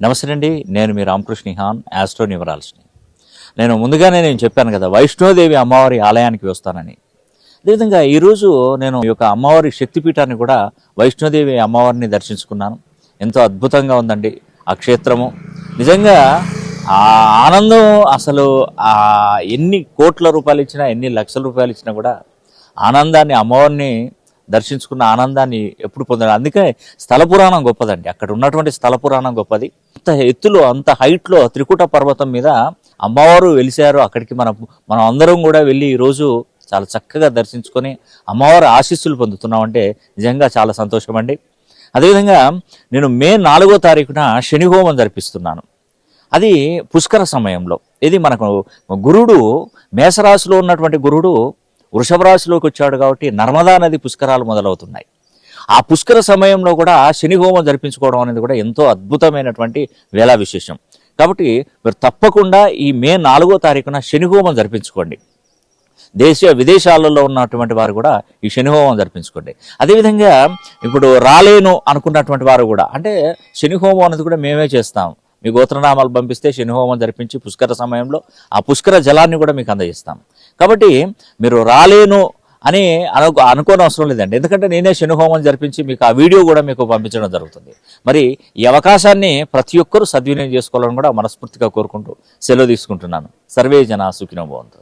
నమస్తే అండి నేను మీ రామకృష్ణ హాన్ యాస్ట్రో న్యూమరాలజీని నేను ముందుగానే నేను చెప్పాను కదా వైష్ణోదేవి అమ్మవారి ఆలయానికి వస్తానని. అదేవిధంగా ఈరోజు నేను ఈ యొక్క అమ్మవారి శక్తిపీఠాన్ని కూడా వైష్ణోదేవి అమ్మవారిని దర్శించుకున్నాను. ఎంతో అద్భుతంగా ఉందండి ఆ క్షేత్రము. నిజంగా ఆ ఆనందం అసలు ఆ ఎన్ని కోట్ల రూపాయలు ఇచ్చినా ఎన్ని లక్షల రూపాయలు ఇచ్చినా కూడా ఆనందాన్ని అమ్మవారిని దర్శించుకున్న ఆనందాన్ని ఎప్పుడు పొందాలి అందుకే స్థల పురాణం గొప్పదండి. అక్కడ ఉన్నటువంటి స్థల పురాణం గొప్పది. అంత ఎత్తులో అంత హైట్లో త్రికూట పర్వతం మీద అమ్మవారు వెలిశారు. అక్కడికి మనం మనం అందరం కూడా వెళ్ళి ఈరోజు చాలా చక్కగా దర్శించుకొని అమ్మవారి ఆశీస్సులు పొందుతున్నామంటే నిజంగా చాలా సంతోషం అండి అదేవిధంగా నేను మే నాలుగో తారీఖున శని హోమం జరిపిస్తున్నాను. అది పుష్కర సమయంలో. ఇది మనకు గురుడు మేషరాశిలో ఉన్నటువంటి గురుడు వృషభ రాశిలోకి వచ్చాడు కాబట్టి నర్మదా నది పుష్కరాలు మొదలవుతున్నాయి. ఆ పుష్కర సమయంలో కూడా శని హోమం జరిపించుకోవడం అనేది కూడా ఎంతో అద్భుతమైనటువంటి వేళా విశేషం. కాబట్టి మీరు తప్పకుండా ఈ మే నాలుగో తారీఖున శని హోమం జరిపించుకోండి. దేశ విదేశాలలో ఉన్నటువంటి వారు కూడా ఈ శని హోమం జరిపించుకోండి. అదేవిధంగా ఇప్పుడు రాలేను అనుకున్నటువంటి వారు కూడా అంటే శని హోమం అనేది కూడా మేమే చేస్తాం. మీ గోత్రనామాలు పంపిస్తే శని హోమం జరిపించి పుష్కర సమయంలో ఆ పుష్కర జలాన్ని కూడా మీకు అందజేస్తాం. కాబట్టి మీరు రాలేను అని అనుకో అనుకోని అవసరం లేదండి. ఎందుకంటే నేనే శని హోమం జరిపించి మీకు ఆ వీడియో కూడా మీకు పంపించడం జరుగుతుంది. మరి ఈ అవకాశాన్ని ప్రతి ఒక్కరూ సద్వినియోగం చేసుకోవాలని కూడా మనస్ఫూర్తిగా కోరుకుంటూ సెలవు తీసుకుంటున్నాను. సర్వే జన సుఖినో భవంతు.